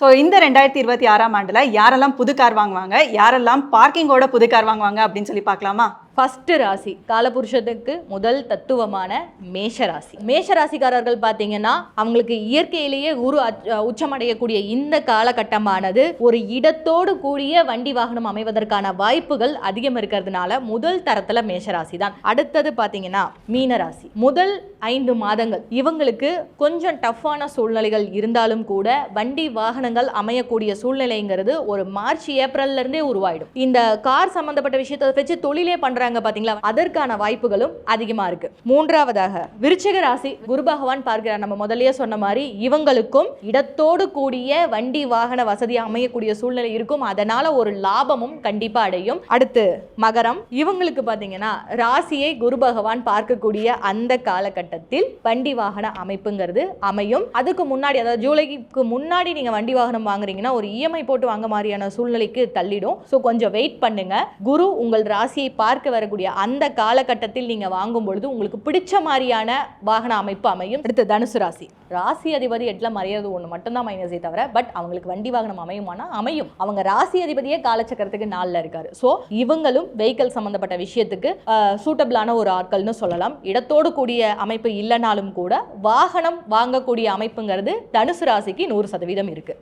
So இந்த ரெண்டாயிரத்தி இருபத்தி ஆறாம் ஆண்டில் யாரெல்லாம் புது கார் வாங்குவாங்க? யாரெல்லாம் பார்க்கிங்கோட புது கார் வாங்குவாங்க அப்படின்னு சொல்லி பார்க்கலாமா? ஃபஸ்ட்டு ராசி காலபுருஷத்துக்கு முதல் தத்துவமான மேஷ ராசி மேஷ ராசிக்காரர்கள் பார்த்தீங்கன்னா அவங்களுக்கு இயற்கையிலேயே குரு உச்சமடையக்கூடிய இந்த காலகட்டமானது ஒரு இடத்தோடு கூடிய வண்டி வாகனம் அமைவதற்கான வாய்ப்புகள் அதிகம் இருக்கிறதுனால முதல் தரத்தில் மேஷ ராசி தான் அடுத்தது பார்த்தீங்கன்னா மீன ராசி முதல் ஐந்து மாதங்கள் இவங்களுக்கு கொஞ்சம் டஃப்பான சூழ்நிலைகள் இருந்தாலும் கூட வண்டி வாகனங்கள் அமையக்கூடிய சூழ்நிலைங்கிறது ஒரு மார்ச் ஏப்ரல்ல இருந்தே உருவாயிடும். இந்த கார் சம்பந்தப்பட்ட விஷயத்தை வச்சு தொழிலே பண்றாங்க பாத்தீங்களா? அதற்கான வாய்ப்புகளும் அதிகமா இருக்கு. மூன்றாவதாக விருச்சிக ராசி குரு பகவான் பார்க்கிறார். நம்ம முதல்லயே சொன்ன மாதிரி இவங்களுக்கும் இடத்தோடு கூடிய வண்டி வாகன வசதி அமையக்கூடிய சூழ்நிலை இருக்கும். அதனால ஒரு லாபமும் கண்டிப்பா அடையும். அடுத்து மகரம். இவங்களுக்கு பாத்தீங்கன்னா ராசியை குரு பகவான் பார்க்கக்கூடிய அந்த காலகட்டத்தில் வண்டி வாகன அமைப்புங்கிறது அமையும். அதுக்கு முன்னாடி அதாவது ஜூலைக்கு முன்னாடி நீங்க வண்டி வாகனம் வாங்குறீங்கன்னா ஒரு இஎம்ஐ போட்டு வாங்க மாதிரியான சூழ்நிலைக்கு தள்ளிடும். ஸோ கொஞ்சம் வெயிட் பண்ணுங்க. குரு உங்கள் ராசியை பார்க்க வரக்கூடிய அந்த காலகட்டத்தில் நீங்க வாங்கும் பொழுது உங்களுக்கு பிடிச்ச மாதிரியான வாகன அமைப்பு அமையும். அடுத்து தனுசு ராசி. ராசி அதிபதி எட்ல மறையிறது ஒன்று மட்டும்தான் மைனஸே தவிர பட் அவங்களுக்கு வண்டி வாகனம் அமையுமானா அமையும். அவங்க ராசி அதிபதியே காலச்சக்கரத்துக்கு நாளில் இருக்காரு. ஸோ இவங்களும் வெஹிக்கல் சம்பந்தப்பட்ட விஷயத்துக்கு சூட்டபிளான ஒரு ஆட்கள்னு சொல்லலாம். இடத்தோடு கூடிய அமைப்பு இல்லைனாலும் கூட வாகனம் வாங்கக்கூடிய அமைப்புங்கிறது தனுசு ராசிக்கு நூறு சதவீதம் இருக்குது